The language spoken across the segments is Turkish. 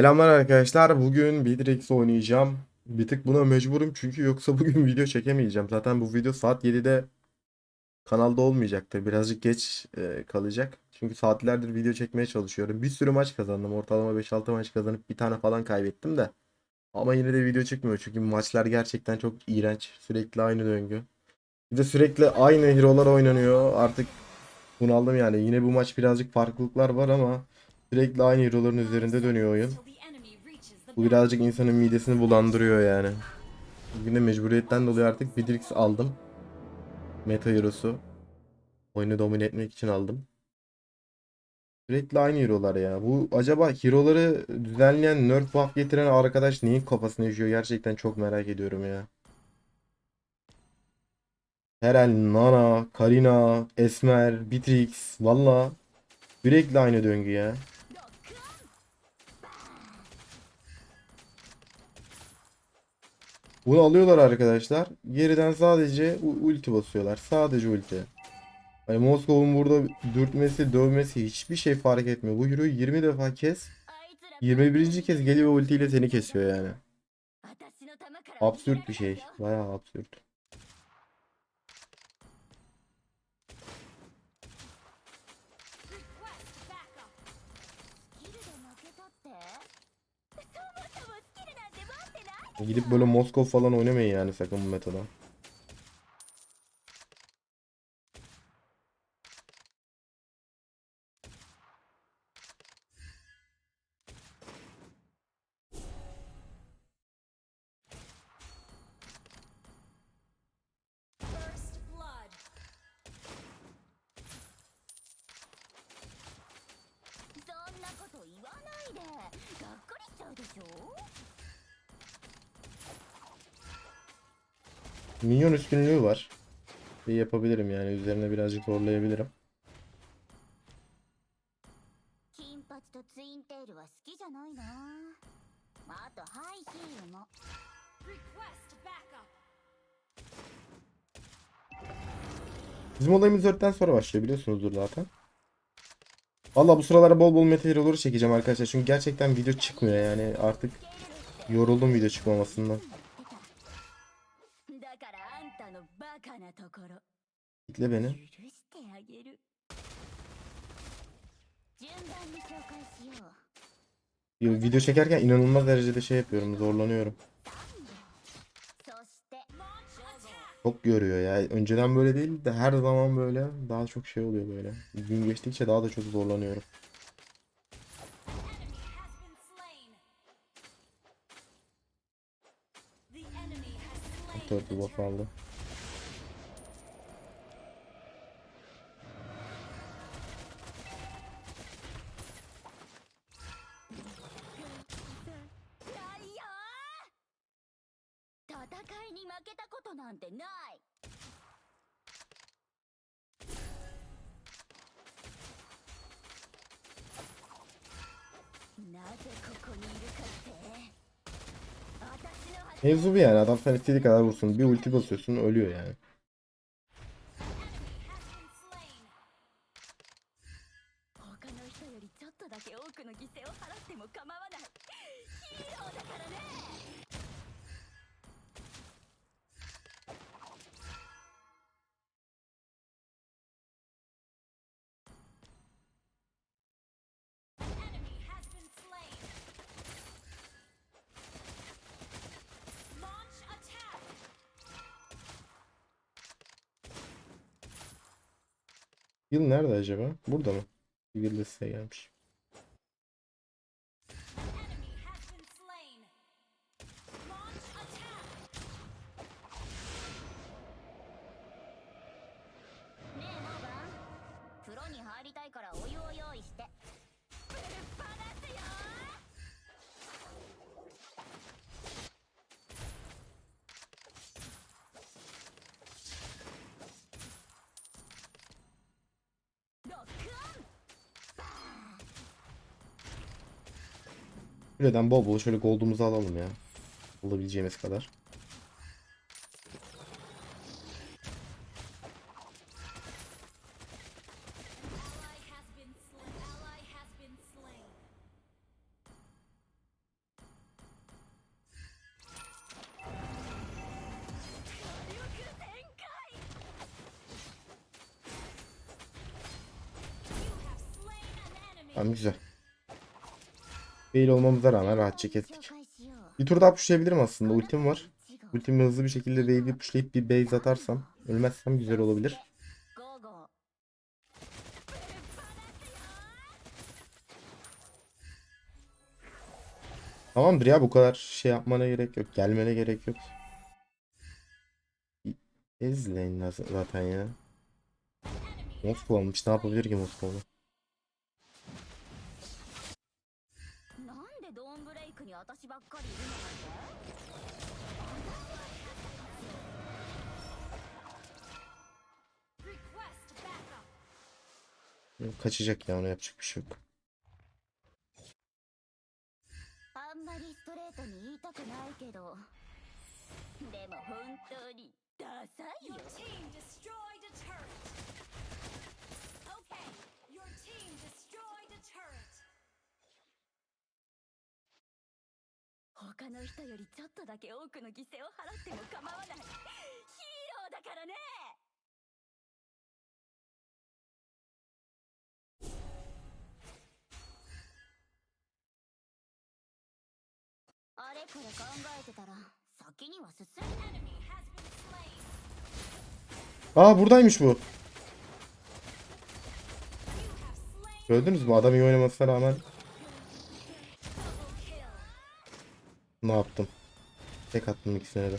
Selamlar arkadaşlar. Bugün Bitrix oynayacağım. Bir tık buna mecburum çünkü yoksa bugün video çekemeyeceğim. Zaten bu video saat 7'de kanalda olmayacaktır. Birazcık geç e, kalacak. Çünkü saatlerdir video çekmeye çalışıyorum. Bir sürü maç kazandım. Ortalama 5-6 maç kazanıp bir tane falan kaybettim de. Ama yine de video çıkmıyor çünkü maçlar gerçekten çok iğrenç. Sürekli aynı döngü. Bir de sürekli aynı hero'lar oynanıyor. Artık bunaldım yani. Yine bu maç birazcık farklılıklar var ama sürekli aynı hero'ların üzerinde dönüyor oyun. Bu birazcık insanın midesini bulandırıyor yani. Bugün de mecburiyetten dolayı artık Bitrix aldım. Meta Hero'su. Oyunu domine etmek için aldım. Sürekli aynı hero'lar ya. Bu acaba hero'ları düzenleyen nerf buff getiren arkadaş neyin kafasını yaşıyor? Gerçekten çok merak ediyorum ya. Herel, Nana, Karina, Esmer, Bitrix. Valla sürekli aynı döngü ya. Bunu alıyorlar arkadaşlar. Geriden sadece ulti basıyorlar. Sadece ulti. Hani Moskov'un burada dürtmesi, dövmesi hiçbir şey fark etmiyor. Bu hero'yu 20 defa kes. 21. kez geliyor ve ultiyle seni kesiyor yani. Absürt bir şey. Bayağı absürt. Gidip böyle Moskov falan oynamayın yani sakın bu metada. Minyon üstünlüğü var. Bir yapabilirim yani üzerine birazcık horlayabilirim. Bizim olayımız 4'ten sonra başlıyor biliyorsunuzdur zaten. Valla bu sıralar bol bol meteorları çekeceğim arkadaşlar. Çünkü gerçekten video çıkmıyor yani artık yoruldum video çıkmamasından. Bekle beni. Video çekerken inanılmaz derecede şey yapıyorum, zorlanıyorum. Çok görüyor ya. Önceden böyle değil de her zaman böyle daha çok şey oluyor böyle. Gün geçtikçe daha da çok zorlanıyorum. Dört buff aldı. Mevzu bu yani adam sen istediği kadar vursun. Bir ulti basıyorsun ölüyor yani. Yıl nerede acaba? Burada mı? Yıl listeye gelmiş. Buradan bol bol şöyle gold'umuzu alalım ya. Alabileceğimiz kadar. Fail olmamıza rağmen rahatça kestik. Bir tur daha pushlayabilirim aslında. Ultim var. Ultimi hızlı bir şekilde wave'i pushlayıp bir base atarsam. Ölmezsem güzel olabilir. Tamamdır ya bu kadar şey yapmana gerek yok. Gelmene gerek yok. Ezleyin zaten ya. Moskova almış. Ne yapabilir ki Moskova'da? 私ばっかりいるのなんて. Kaçacak ya ona yapacak bir şey yok. あんまりス他の人よりちょっとだけ多くの犠牲を払っても構わない。ヒーローだからね！あれこれ考えてたら先には進んあー buradaymış ne yaptım? Tek attım ikisine de.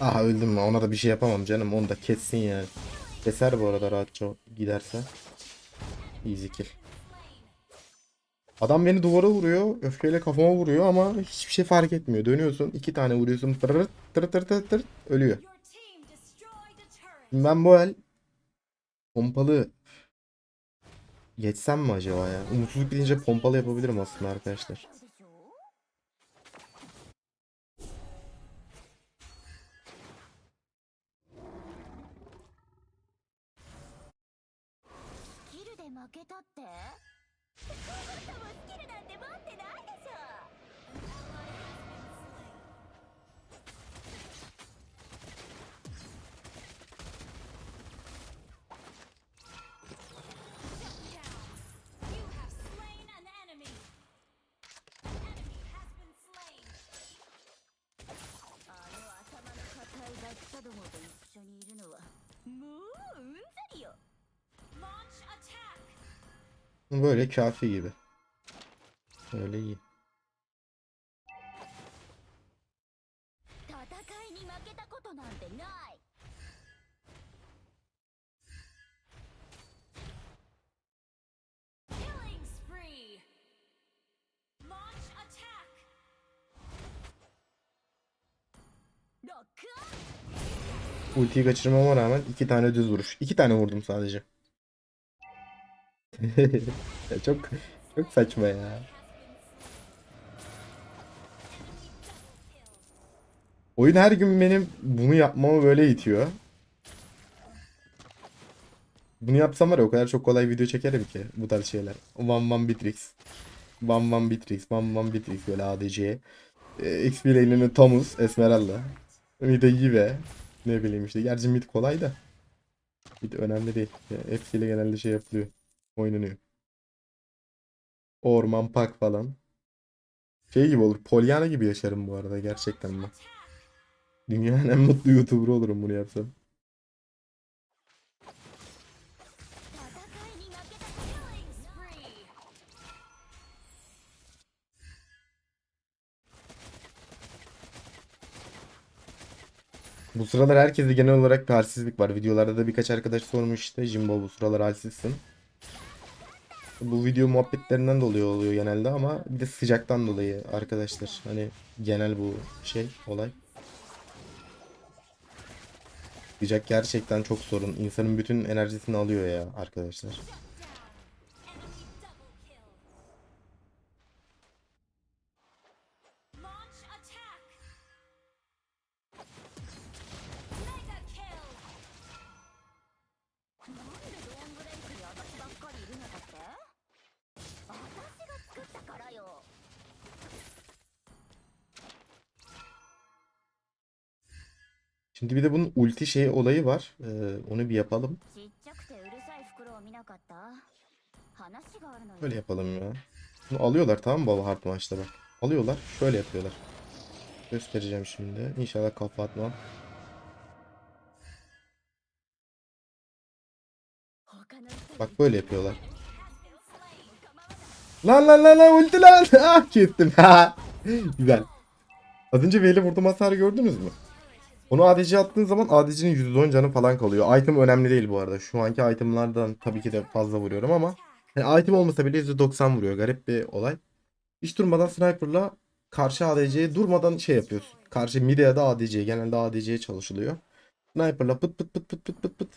Aha öldüm mü? Ona da bir şey yapamam canım. Onu da kessin yani. Keser bu arada rahatça giderse. Easy kill. Adam beni duvara vuruyor. Öfkeyle kafama vuruyor ama hiçbir şey fark etmiyor. Dönüyorsun. iki tane vuruyorsun. Tırırt tırırt tırırt tırırt tırırt, ölüyor. Şimdi ben bu el pompalı geçsem mi acaba ya? Umutsuzluk bitince pompalı yapabilirim aslında arkadaşlar. Böyle kafi gibi. Öyle iyi. Ultiyi kaçırmama rağmen iki tane düz vuruş. İki tane vurdum sadece. Ya çok çok saçma ya. Oyun her gün benim bunu yapmamı böyle itiyor. Bunu yapsam var ya o kadar çok kolay video çekerim ki bu tarz şeyler. One One Bitrix. One One Bitrix. One One Bitrix böyle ADC. E, XP lane'inin Thomas, Esmeralda. Bir de Yive. Ne bileyim işte. Gerçi mid kolay da. Mid önemli değil. Ya, hepsiyle genelde şey yapılıyor oynanıyor. Orman park falan. Şey gibi olur. Polyana gibi yaşarım bu arada gerçekten ben. Dünyanın en mutlu YouTuber olurum bunu yapsam. Bu sıralar herkeste genel olarak bir halsizlik var. Videolarda da birkaç arkadaş sormuş işte Jimbo bu sıralar halsizsin. Bu video muhabbetlerinden dolayı oluyor genelde ama bir de sıcaktan dolayı arkadaşlar. Hani genel bu şey olay. Sıcak gerçekten çok sorun. İnsanın bütün enerjisini alıyor ya arkadaşlar. Şimdi bir de bunun ulti şey olayı var. Ee, onu bir yapalım. Böyle yapalım ya. Bunu alıyorlar tamam mı baba hard maçta bak. Alıyorlar. Şöyle yapıyorlar. Göstereceğim şimdi. İnşallah kafa atmam. Bak böyle yapıyorlar. Lan lan lan lan ulti lan. Ah kestim. Güzel. Az önce Veli vurdum hasarı gördünüz mü? Onu ADC attığın zaman ADC'nin %10 canı falan kalıyor. Item önemli değil bu arada. Şu anki itemlardan tabii ki de fazla vuruyorum ama yani item olmasa bile %90 vuruyor. Garip bir olay. Hiç durmadan sniper'la karşı ADC'ye durmadan şey yapıyorsun. Karşı mid ya da ADC'ye genelde ADC'ye çalışılıyor. Sniper'la pıt pıt pıt pıt pıt pıt pıt.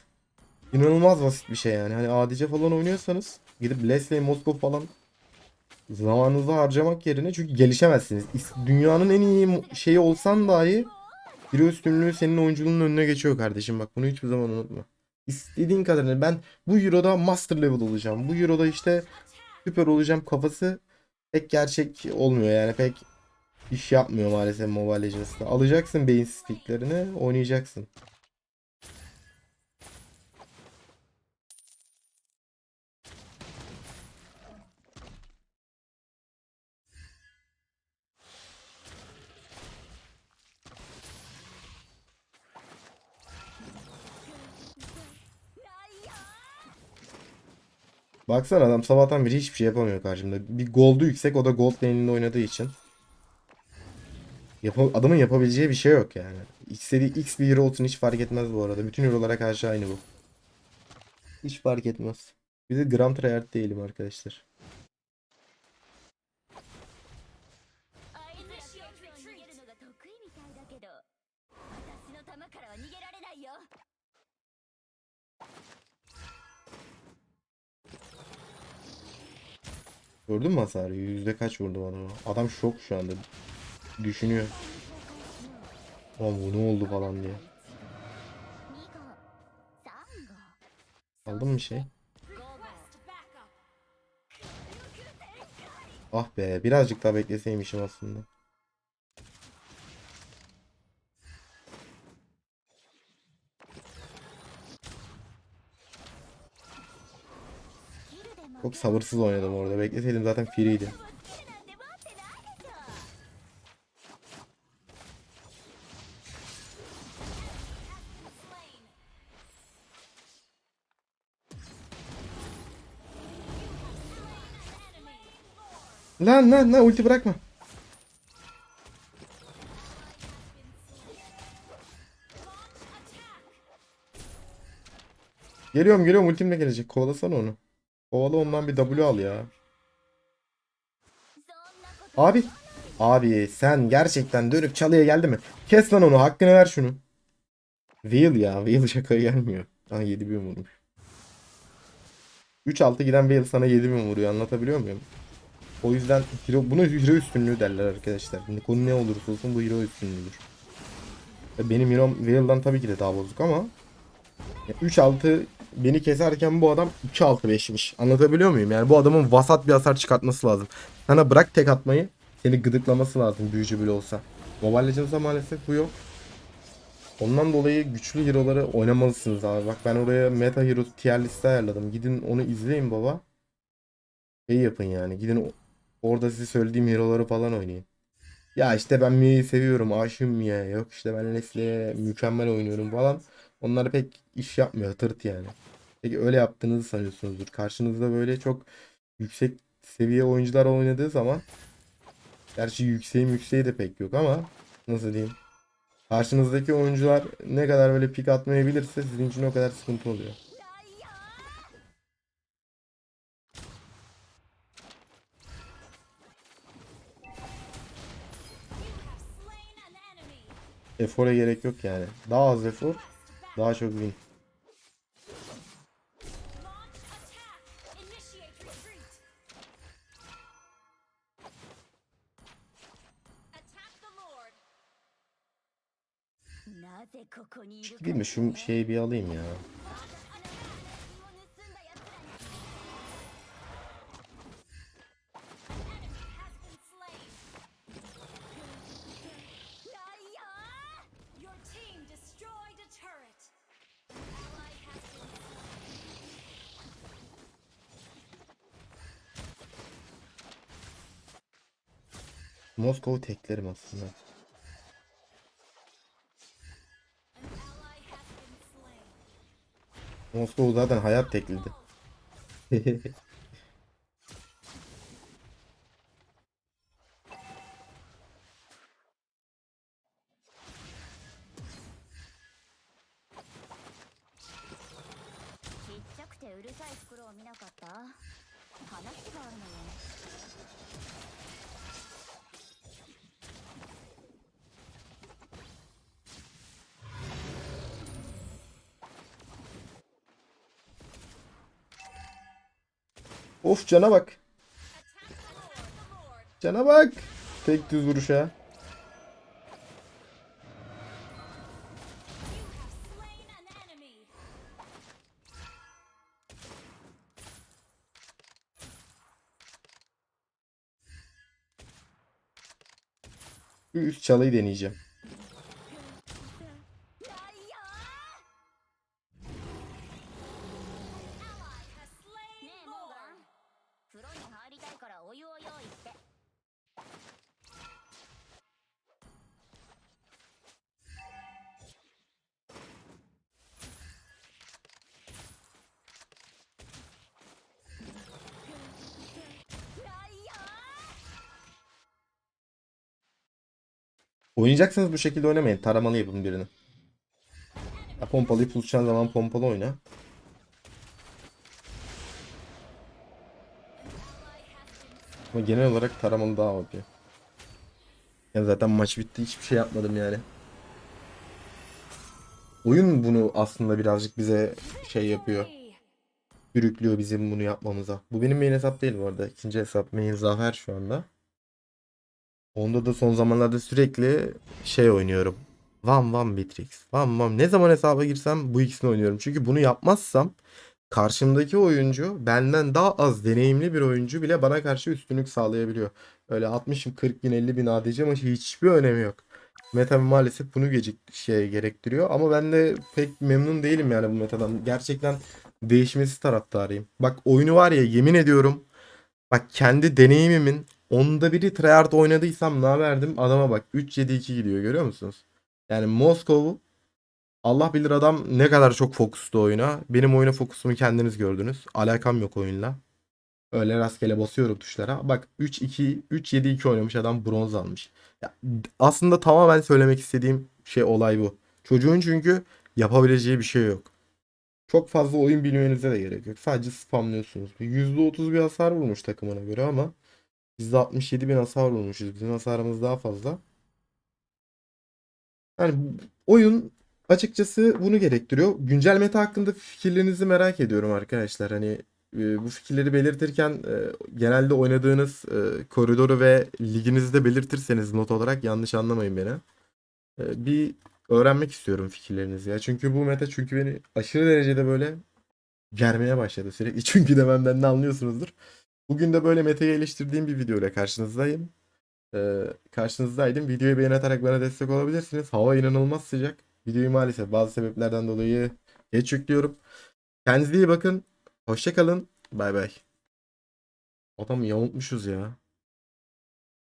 İnanılmaz basit bir şey yani. Hani ADC falan oynuyorsanız gidip Leslie, Moskov falan zamanınızı harcamak yerine çünkü gelişemezsiniz. Dünyanın en iyi şeyi olsan dahi Hero üstünlüğü senin oyunculuğunun önüne geçiyor kardeşim. Bak bunu hiçbir zaman unutma. İstediğin kadarını ben bu Euro'da master level olacağım. Bu Euro'da işte süper olacağım kafası pek gerçek olmuyor yani pek iş yapmıyor maalesef Mobile Legends'ta. Alacaksın beyinsiz picklerini oynayacaksın. Baksana adam sabahtan beri hiçbir şey yapamıyor karşımda. Bir gold'u yüksek o da gold lane'inde oynadığı için. Yapa- adamın yapabileceği bir şey yok yani. İstediği X bir hero olsun hiç fark etmez bu arada. Bütün hero'lara karşı aynı bu. Hiç fark etmez. Bir de gram tryhard değilim arkadaşlar. Gördün mü hasarı? Yüzde kaç vurdum adama? Adam şok şu anda. Düşünüyor. Lan bu ne oldu falan diye. 2号3号 Aldın mı şey? Ah be birazcık daha bekleseymişim aslında. Çok sabırsız oynadım orada. Bekleseydim zaten free'ydi. Lan lan lan ulti bırakma. Geliyorum geliyorum ultimle gelecek. Kovalasana onu. Kovala ondan bir W al ya. Abi. Abi sen gerçekten dönüp çalıya geldi mi? Kes lan onu hakkını ver şunu. Wheel ya. Wheel şakaya gelmiyor. Lan 7 bin vurmuş. 3-6 giden Whale sana 7 bin vuruyor anlatabiliyor muyum? O yüzden hero, buna hero üstünlüğü derler arkadaşlar. Konu ne olursa olsun bu hero üstünlüğüdür. E, benim hero'm Whale'dan tabii ki de daha bozuk ama e, 3-6 beni keserken bu adam 2-6-5'miş. Anlatabiliyor muyum? Yani bu adamın vasat bir hasar çıkartması lazım. Sana bırak tek atmayı seni gıdıklaması lazım büyücü bile olsa. Mobile Legends'da maalesef bu yok. Ondan dolayı güçlü hero'ları oynamalısınız abi. Bak ben oraya meta hero tier liste ayarladım. Gidin onu izleyin baba. Şey yapın yani. Gidin orada size söylediğim hero'ları falan oynayın. Ya işte ben Mia'yı seviyorum. Aşığım Mia'ya. Yok işte ben Leslie'ye mükemmel oynuyorum falan. Onlar pek iş yapmıyor tırt yani. Peki öyle yaptığınızı sanıyorsunuzdur. Karşınızda böyle çok yüksek seviye oyuncular oynadığı zaman gerçi yükseğim yükseği de pek yok ama nasıl diyeyim karşınızdaki oyuncular ne kadar böyle pik atmayabilirse sizin için o kadar sıkıntı oluyor. Efora gerek yok yani. Daha az efor daha çok win. Değil mi? Şu şeyi bir alayım ya. Moskova teklerim aslında. Moskova zaten hayat teklidi. cana bak. Cana bak. Tek düz enemy. Bir üst çalıyı deneyeceğim. Oynayacaksanız bu şekilde oynamayın. Taramalı yapın birini. Ya pompalıyı buluşacağın zaman pompalı oyna. Ama genel olarak taramalı daha OP. Ya zaten maç bitti hiçbir şey yapmadım yani. Oyun bunu aslında birazcık bize şey yapıyor. Sürüklüyor bizim bunu yapmamıza. Bu benim main hesap değil bu arada. İkinci hesap main Zafer şu anda. Onda da son zamanlarda sürekli şey oynuyorum. Van Van Bitrix. Van Van. Ne zaman hesaba girsem bu ikisini oynuyorum. Çünkü bunu yapmazsam karşımdaki oyuncu benden daha az deneyimli bir oyuncu bile bana karşı üstünlük sağlayabiliyor. Öyle 60 bin, 40 bin, 50 bin ADC maçı hiçbir önemi yok. Meta maalesef bunu gecik şey gerektiriyor ama ben de pek memnun değilim yani bu metadan. Gerçekten değişmesi taraftarıyım. Bak oyunu var ya yemin ediyorum bak kendi deneyimimin onda biri tryhard oynadıysam ne verdim adama bak 3-7-2 gidiyor görüyor musunuz? Yani Moskov Allah bilir adam ne kadar çok fokustu oyuna. Benim oyuna fokusumu kendiniz gördünüz. Alakam yok oyunla. Öyle rastgele basıyorum tuşlara. Bak 3-2 3-7-2 oynamış adam bronz almış. Ya, aslında tamamen söylemek istediğim şey olay bu. Çocuğun çünkü yapabileceği bir şey yok. Çok fazla oyun bilmenize de gerek yok. Sadece spamlıyorsunuz. %30 bir hasar vurmuş takımına göre ama biz de 67 bin hasar vurmuşuz. Bizim hasarımız daha fazla. Yani oyun açıkçası bunu gerektiriyor. Güncel meta hakkında fikirlerinizi merak ediyorum arkadaşlar. Hani e, bu fikirleri belirtirken e, genelde oynadığınız e, koridoru ve liginizi de belirtirseniz not olarak yanlış anlamayın beni. Bir öğrenmek istiyorum fikirlerinizi ya. Çünkü bu meta çünkü beni aşırı derecede böyle germeye başladı sürekli. Çünkü dememden ne anlıyorsunuzdur. Bugün de böyle metayı eleştirdiğim bir video ile karşınızdayım. Ee, karşınızdaydım. Videoyu beğen bana destek olabilirsiniz. Hava inanılmaz sıcak. Videoyu maalesef bazı sebeplerden dolayı geç yüklüyorum. Kendinize iyi bakın. Hoşça kalın. Bay bay. Adamı yamultmuşuz ya.